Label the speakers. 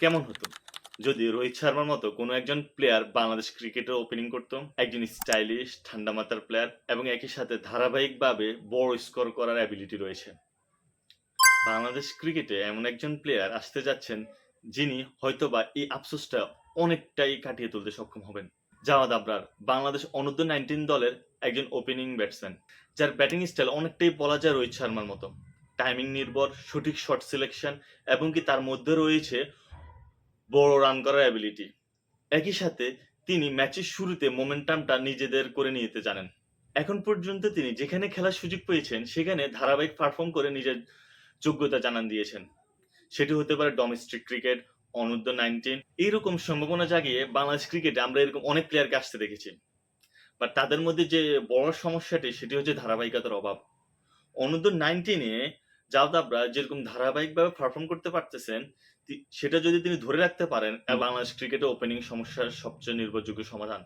Speaker 1: কেমন হতো? যদি রোহিত শর্মার মতো কোনো একজন প্লেয়ার বাংলাদেশ ক্রিকেটের ওপেনিং করতো, একজন স্টাইলিশ ঠান্ডা মাথার প্লেয়ার এবং একই সাথে ধারাবাহিকভাবে বড় স্কোর করার অ্যাবিলিটি রয়েছে। বাংলাদেশ ক্রিকেটে এমন একজন প্লেয়ার আসতে যাচ্ছেন যিনি হয়তোবা এই আফসোসটা অনেকটাই কাটিয়ে তুলতে সক্ষম হবেন। জাওয়াদ আবরার, বাংলাদেশ অনূর্ধ্ব নাইনটিন দলের একজন ওপেনিং ব্যাটসম্যান যার ব্যাটিং স্টাইল অনেকটাই বলা যায় রোহিত শর্মার মতো। টাইমিং নির্ভর, সঠিক শট সিলেকশন এবং কি তার মধ্যে রয়েছে বড় রান করার অ্যাবিলিটি একই সাথে তিনি ম্যাচের শুরুতে মোমেন্টামটা নিজেদের করে নিতে জানেন। এখন পর্যন্ত তিনি যেখানে খেলার সুযোগ পেয়েছেন, সেখানে ধারাবাহিক পারফর্ম করে নিজের যোগ্যতা জানান দিয়েছেন। সেটি হতে পারে ডোমেস্টিক ক্রিকেট অনূর্ধ্ব নাইনটিন এইরকম সম্ভাবনা জাগিয়ে বাংলাদেশ ক্রিকেটে আমরা এরকম অনেক প্লেয়ারকে আসতে দেখেছি। বাট তাদের মধ্যে যে বড় সমস্যাটি, সেটি হচ্ছে ধারাবাহিকতার অভাব। অনূর্ধ্ব নাইনটিনে জাওদাবরা যেরকম ধারাবাহিকভাবে পারফর্ম করতে পারতেছেন সেটা যদি তিনি ধরে রাখতে পারেন বাংলাদেশ ক্রিকেটে ওপেনিং সমস্যার সবচেয়ে নির্ভরযোগ্য সমাধান।